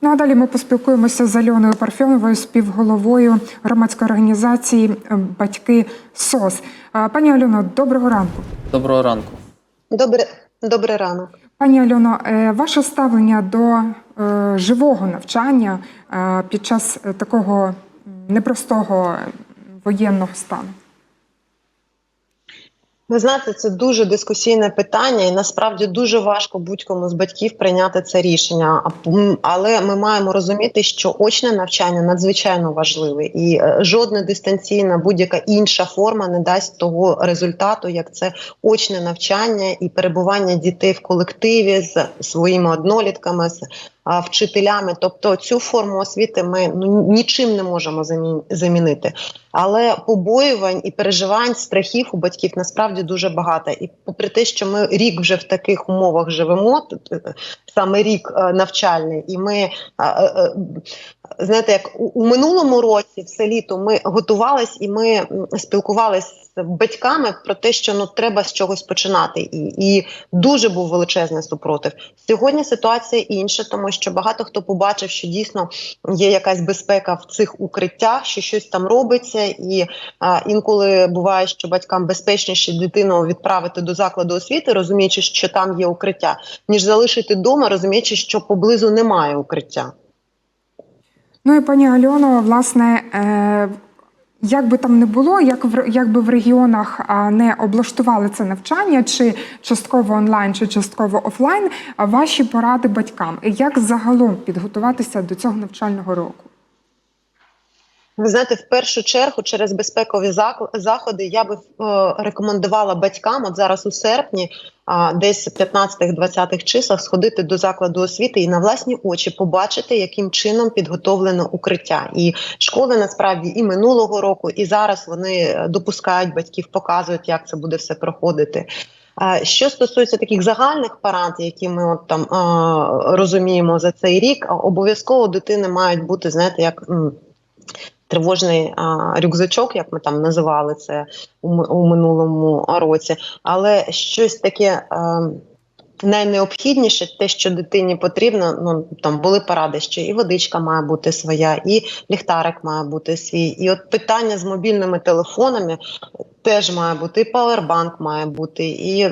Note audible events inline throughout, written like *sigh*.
Ну а далі ми поспілкуємося з Альоною Парфьоновою, співголовою громадської організації е, Батьки СОС. Пані Альоно, доброго ранку. Доброго ранку. Добре, добрий ранок. Пані Альоно, е, ваше ставлення до е, живого навчання під час такого непростого воєнного стану? Ви знаєте, це дуже дискусійне питання, і насправді дуже важко будь-кому з батьків прийняти це рішення. Але ми маємо розуміти, що очне навчання надзвичайно важливе, і е, жодна дистанційна будь-яка інша форма не дасть того результату, як це очне навчання і перебування дітей в колективі з своїми однолітками. з Вчителями, тобто цю форму освіти ми ну нічим не можемо замінити. Але побоювань і переживань, страхів у батьків насправді дуже багато. І попри те, що ми рік вже в таких умовах живемо, саме рік е, навчальний, і ми е, е, знаєте, як у, минулому році, все літо, ми готувались і ми спілкувалися батьками про те, що ну треба з чогось починати, і, і дуже був величезний супротив. Сьогодні ситуація інша, тому що багато хто побачив, що дійсно є якась безпека в цих укриттях, що щось там робиться, і а, інколи буває, що батькам безпечніше дитину відправити до закладу освіти, розуміючи, що там є укриття, ніж залишити вдома, розуміючи, що поблизу немає укриття. Ну і пані Альоно, власне, е, як би там не було, як в як би в регіонах не облаштували це навчання, чи частково онлайн, чи частково офлайн, ваші поради батькам, як загалом підготуватися до цього навчального року? Ви знаєте, в першу чергу через безпекові заходи я би е, рекомендувала батькам, от зараз у серпні, десь 15-20 числах, сходити до закладу освіти і на власні очі побачити, яким чином підготовлено укриття. І школи насправді і минулого року, і зараз вони е, допускають батьків, показують, як це буде все проходити. Що стосується таких загальних парад, які ми от там розуміємо за цей рік, обов'язково дитини мають бути, знаєте, як. Тривожний рюкзачок, як ми там називали це у, минулому році, але щось таке найнеобхідніше, те, що дитині потрібно. Ну там були поради, що і водичка має бути своя, і ліхтарик має бути свій. І от питання з мобільними телефонами теж має бути, і павербанк має бути, і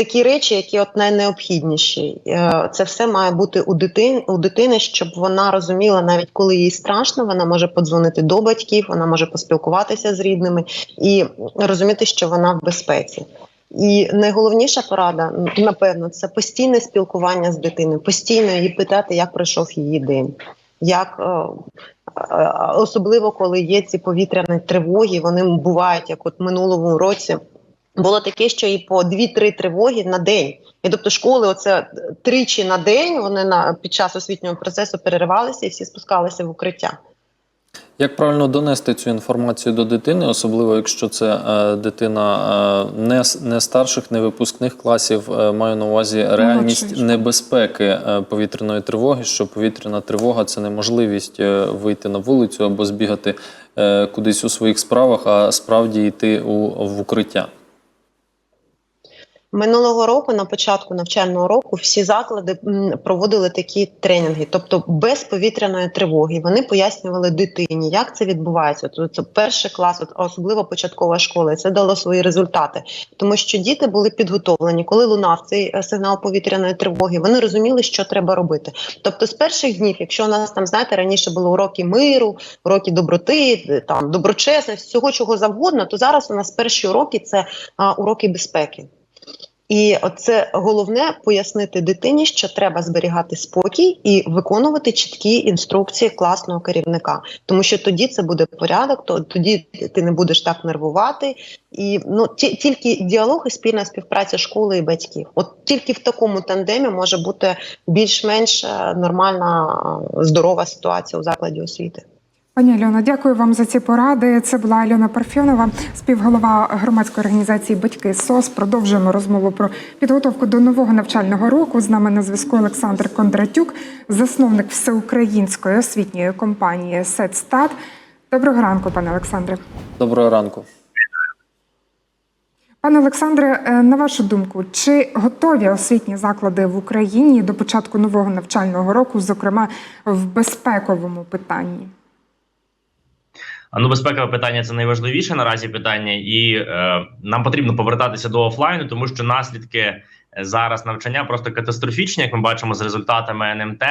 такі речі, які от найнеобхідніші. Е, Це все має бути у дитини, у дитини, щоб вона розуміла, навіть коли їй страшно, вона може подзвонити до батьків, вона може поспілкуватися з рідними і розуміти, що вона в безпеці. І найголовніша порада, напевно, це постійне спілкування з дитиною, постійно її питати, як пройшов її день. Як е, е, особливо коли є ці повітряні тривоги, вони бувають як от минулому році. Було таке, що і по 2-3 тривоги на день. І тобто школи, оце тричі на день вони на під час освітнього процесу переривалися і всі спускалися в укриття. Як правильно донести цю інформацію до дитини, особливо якщо це е, дитина е, не, не старших, не випускних класів, е, маю на увазі реальність Молодший. небезпеки е, повітряної тривоги, що повітряна тривога це неможливість е, вийти на вулицю або збігати е, кудись у своїх справах, а справді йти у, в укриття. Минулого року, на початку навчального року, всі заклади проводили такі тренінги, тобто без повітряної тривоги. Вони пояснювали дитині, як це відбувається. Тобто це перший клас, особливо початкова школа, і це дало свої результати, тому що діти були підготовлені, коли лунав цей е, сигнал повітряної тривоги. Вони розуміли, що треба робити. Тобто, з перших днів, якщо у нас там знаєте, раніше були уроки миру, уроки доброти, е, там доброчесності, всього чого завгодно, то зараз у нас перші уроки це а, уроки безпеки. І це головне пояснити дитині, що треба зберігати спокій і виконувати чіткі інструкції класного керівника, тому що тоді це буде порядок, то тоді ти не будеш так нервувати. І ну ті, тільки діалог і спільна співпраця школи і батьків. От тільки в такому тандемі може бути більш-менш е, нормальна е, здорова ситуація у закладі освіти. Пані Альона, дякую вам за ці поради. Це була Альона Парфьонова, співголова громадської організації Батьки СОС. Продовжуємо розмову про підготовку до нового навчального року. З нами на зв'язку Олександр Кондратюк, засновник всеукраїнської освітньої компанії «Сетстат». Доброго ранку, пане Олександре. Доброго ранку. Пане Олександре, е, на вашу думку, чи готові освітні заклади в Україні до початку нового навчального року, зокрема в безпековому питанні? Ну, безпекове питання це найважливіше наразі питання, і е, нам потрібно повертатися до офлайну, тому що наслідки е, зараз навчання просто катастрофічні, як ми бачимо з результатами НМТ.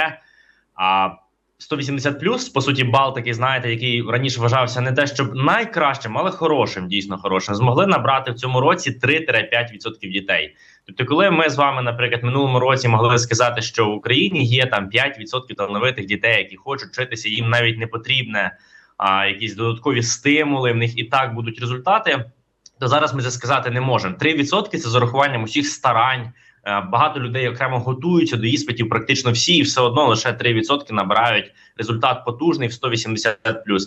А 180 плюс, по суті, бал такий, знаєте, який раніше вважався не те, щоб найкращим, але хорошим, дійсно хорошим, змогли набрати в цьому році 3-5% дітей. Тобто, коли ми з вами, наприклад, минулому році могли сказати, що в Україні є там 5% талановитих дітей, які хочуть вчитися, їм навіть не потрібне а, якісь додаткові стимули, в них і так будуть результати. То зараз ми це сказати не можемо. 3% – це з урахуванням усіх старань. Е, Багато людей окремо готуються до іспитів, практично всі, і все одно лише 3% набирають результат потужний в 180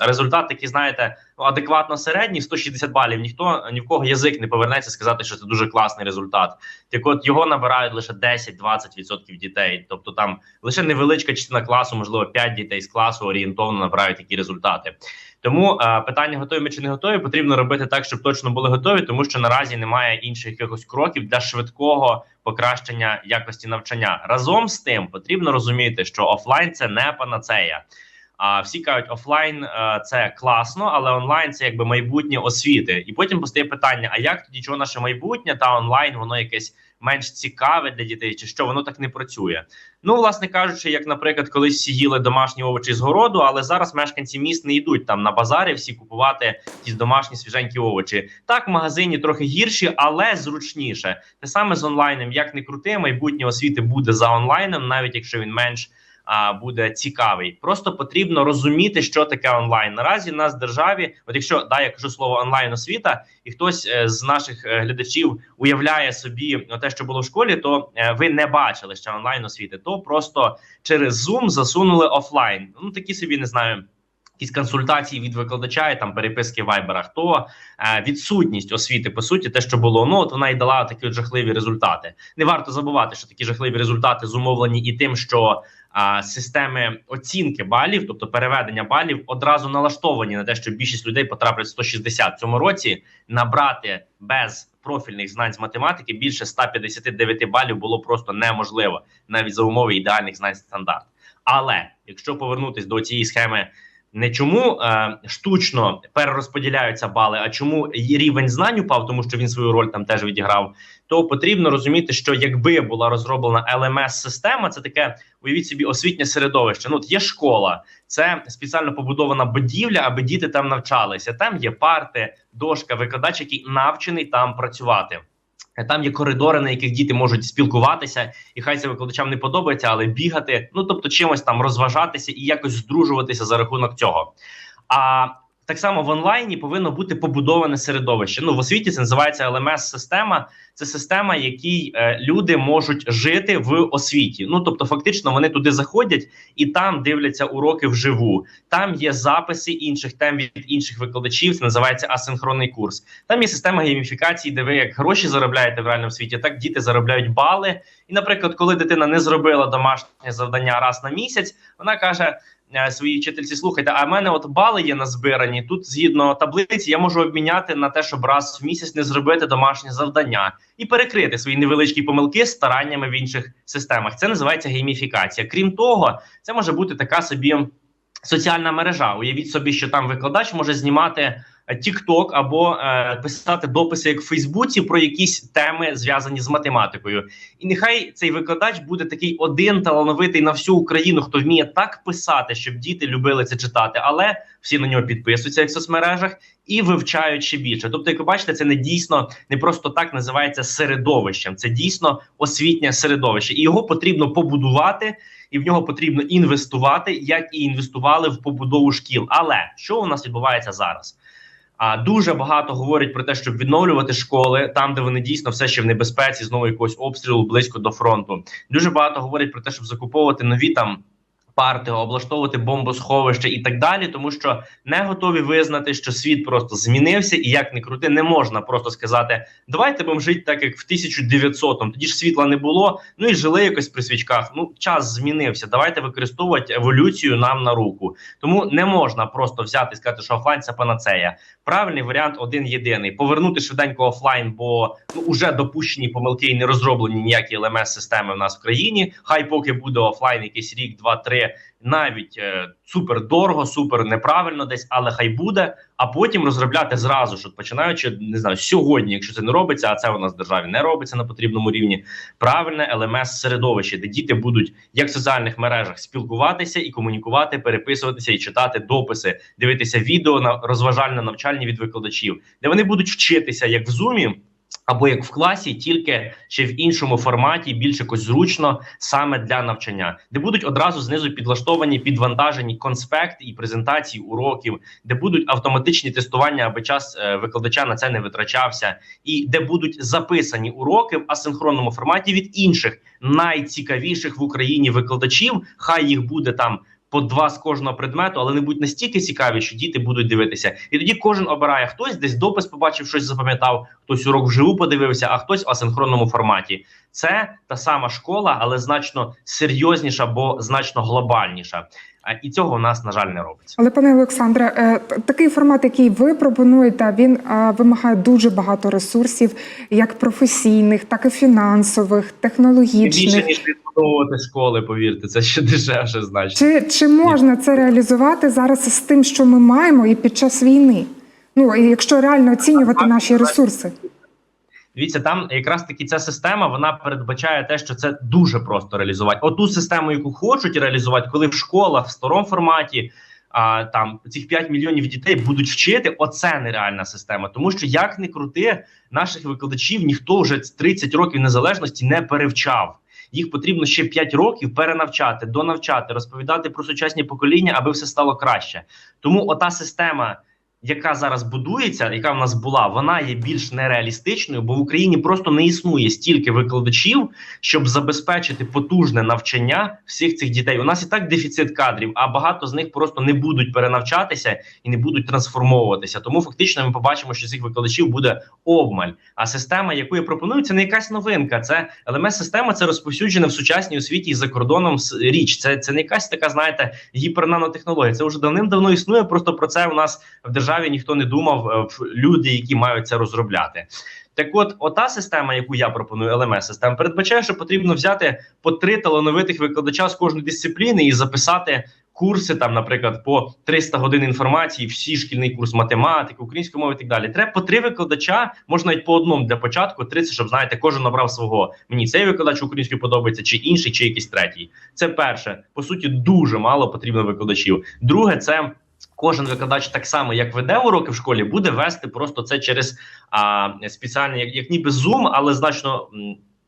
А результат, такий, знаєте, ну адекватно середній, 160 балів. Ніхто ні в кого язик не повернеться сказати, що це дуже класний результат. Так от його набирають лише 10-20% дітей. Тобто там лише невеличка частина класу, можливо, 5 дітей з класу орієнтовно набирають такі результати. Тому е, питання готові ми чи не готові, потрібно робити так, щоб точно були готові, тому що наразі немає інших якихось кроків для швидкого покращення якості навчання. Разом з тим потрібно розуміти, що офлайн це не панацея. А всі кажуть, офлайн е, це класно, але онлайн це якби майбутнє освіти. І потім постає питання: а як тоді чого наше майбутнє та онлайн воно якесь менш цікаве для дітей, чи що воно так не працює? Ну, власне кажучи, як, наприклад, колись всі домашні овочі з городу, але зараз мешканці міст не йдуть там на базарі всі купувати ті домашні свіженькі овочі. Так, в магазині трохи гірші, але зручніше. Те саме з онлайном, як не крути, майбутнє освіти буде за онлайном, навіть якщо він менш а, буде цікавий. Просто потрібно розуміти, що таке онлайн. Наразі в нас в державі, от якщо да, я кажу слово онлайн освіта, і хтось е, з наших е, глядачів уявляє собі ну, те, що було в школі, то е, ви не бачили ще онлайн освіти, то просто через Zoom засунули офлайн. Ну такі собі не знаю. Якісь консультації від викладача, і там переписки в вайберах, то е, відсутність освіти, по суті, те, що було, ну от вона і дала такі от жахливі результати. Не варто забувати, що такі жахливі результати зумовлені і тим, що а, системи оцінки балів, тобто переведення балів, одразу налаштовані на те, що більшість людей потраплять в 160 в цьому році. Набрати без профільних знань з математики більше 159 балів було просто неможливо, навіть за умови ідеальних знань стандарт. Але якщо повернутись до цієї схеми. Не чому е, штучно перерозподіляються бали, а чому рівень знань упав, тому що він свою роль там теж відіграв. То потрібно розуміти, що якби була розроблена LMS-система, це таке уявіть собі освітнє середовище. Ну от є школа, це спеціально побудована будівля, аби діти там навчалися. Там є парти, дошка, викладач, який навчений там працювати. Там є коридори, на яких діти можуть спілкуватися, і хай це викладачам не подобається, але бігати, ну тобто чимось там розважатися і якось здружуватися за рахунок цього. А так само в онлайні повинно бути побудоване середовище. Ну в освіті це називається LMS-система. Це система, якій е, люди можуть жити в освіті. Ну тобто, фактично, вони туди заходять і там дивляться уроки вживу. Там є записи інших тем від інших викладачів. Це називається асинхронний курс. Там є система гейміфікації, де ви як гроші заробляєте в реальному світі, так діти заробляють бали. І, наприклад, коли дитина не зробила домашнє завдання раз на місяць, вона каже. Е, Своїй вчительці, слухайте, а в мене от бали є назбирані. Тут згідно таблиці я можу обміняти на те, щоб раз в місяць не зробити домашнє завдання і перекрити свої невеличкі помилки стараннями в інших системах. Це називається гейміфікація. Крім того, це може бути така собі соціальна мережа. Уявіть собі, що там викладач може знімати TikTok або е, писати дописи як в Фейсбуці про якісь теми зв'язані з математикою. І нехай цей викладач буде такий один талановитий на всю Україну, хто вміє так писати, щоб діти любили це читати, але всі на нього підписуються як в соцмережах і вивчають ще більше. Тобто, як ви бачите, це не дійсно не просто так називається середовищем. Це дійсно освітнє середовище, і його потрібно побудувати. І в нього потрібно інвестувати, як і інвестували в побудову шкіл. Але що у нас відбувається зараз? А дуже багато говорять про те, щоб відновлювати школи там, де вони дійсно все ще в небезпеці, знову якогось обстрілу близько до фронту. Дуже багато говорять про те, щоб закуповувати нові там парти, облаштовувати бомбосховище і так далі, тому що не готові визнати, що світ просто змінився, і як не крути, не можна просто сказати: давайте будемо жити так, як в 1900-му. Тоді ж світла не було. Ну і жили якось при свічках. Ну час змінився. Давайте використовувати еволюцію нам на руку. Тому не можна просто взяти і сказати, що офлайн це панацея. Правильний варіант один єдиний: повернути швиденько офлайн, бо ну уже допущені помилки і не розроблені ніякі lms системи в нас в країні. Хай поки буде офлайн, якийсь рік, два, навіть е, супер дорого, супер неправильно десь, але хай буде. А потім розробляти зразу ж, починаючи не знаю, сьогодні, якщо це не робиться, а це у нас в державі не робиться на потрібному рівні. Правильне lms середовище, де діти будуть як в соціальних мережах спілкуватися і комунікувати, переписуватися і читати дописи, дивитися відео на розважально навчальні від викладачів, де вони будуть вчитися як в зумі. Або як в класі, тільки ще в іншому форматі, більш якось зручно саме для навчання, де будуть одразу знизу підлаштовані підвантажені конспекти і презентації уроків, де будуть автоматичні тестування, аби час е, викладача на це не витрачався, і де будуть записані уроки в асинхронному форматі від інших найцікавіших в Україні викладачів. Хай їх буде там по два з кожного предмету, але не будуть настільки цікаві, що діти будуть дивитися. І тоді кожен обирає хтось десь допис побачив, щось запам'ятав, хтось урок вживу подивився, а хтось в асинхронному форматі. Це та сама школа, але значно серйозніша, бо значно глобальніша. І цього у нас на жаль не робиться. Але пане Олександре, е, такий формат, який ви пропонуєте, він е, вимагає дуже багато ресурсів, як професійних, так і фінансових, Більше технологічних. ніж відбудовувати школи, повірте, це ще *laughs* дешевше значно. Чи, чи можна це реалізувати зараз з тим, що ми маємо, і під час війни? Ну і якщо реально оцінювати наші ресурси? Дивіться, там якраз таки ця система вона передбачає те, що це дуже просто реалізувати. Оту систему, яку хочуть реалізувати, коли в школах в старому форматі а, там цих 5 мільйонів дітей будуть вчити. Оце нереальна система, тому що як не крути, наших викладачів ніхто вже 30 років незалежності не перевчав. Їх потрібно ще 5 років перенавчати, донавчати, розповідати про сучасні покоління, аби все стало краще. Тому ота система, яка зараз будується, яка в нас була, вона є більш нереалістичною, бо в Україні просто не існує стільки викладачів, щоб забезпечити потужне навчання всіх цих дітей. У нас і так дефіцит кадрів, а багато з них просто не будуть перенавчатися і не будуть трансформовуватися. Тому фактично ми побачимо, що цих викладачів буде обмаль. А система, яку я пропоную, це не якась новинка. Це lms система це розповсюджена в сучасній освіті і за кордоном річ. Це, це не якась така, знаєте, гіпернанотехнологія. Це вже давним-давно існує. Просто про це у нас в державі ніхто не думав. е, Люди, які мають це розробляти. Так, от, ота система, яку я пропоную, lms система передбачає, що потрібно взяти по три талановитих викладача з кожної дисципліни і записати курси, там, наприклад, по 300 годин інформації, всі шкільний курс математики, української мови і так далі. Треба по три викладача, можна навіть по одному для початку, 30, щоб знаєте, кожен обрав свого. Мені цей викладач української подобається, чи інший, чи якийсь третій. Це перше. По суті, дуже мало потрібно викладачів. Друге, це. Кожен викладач так само, як веде уроки в школі, буде вести просто це через а, спеціальний, як, як ніби Zoom, але значно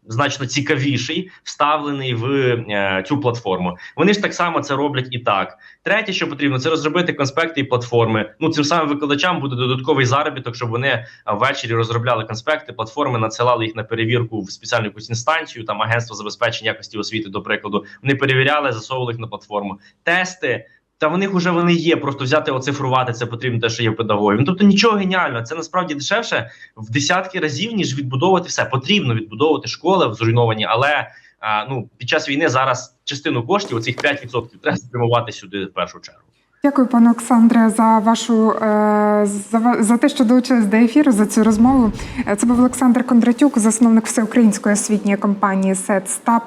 значно цікавіший, вставлений в е, цю платформу. Вони ж так само це роблять і так. Третє, що потрібно, це розробити конспекти і платформи. Ну цим самим викладачам буде додатковий заробіток, щоб вони ввечері розробляли конспекти, платформи, надсилали їх на перевірку в спеціальну якусь інстанцію, там агентство забезпечення якості освіти, до прикладу. Вони перевіряли, засовували їх на платформу. Тести. Та в них вже вони є. Просто взяти оцифрувати це потрібно те, що є в педагогів. Ну, тобто нічого геніального. Це насправді дешевше в десятки разів, ніж відбудовувати все. Потрібно відбудовувати школи зруйновані, але а, ну під час війни зараз частину коштів, оцих 5% треба спрямувати сюди в першу чергу. Дякую, пане Олександре, за вашу е, за, за те, що долучились до ефіру за цю розмову. Е, Це був Олександр Кондратюк, засновник всеукраїнської освітньої компанії СЕТСТАП.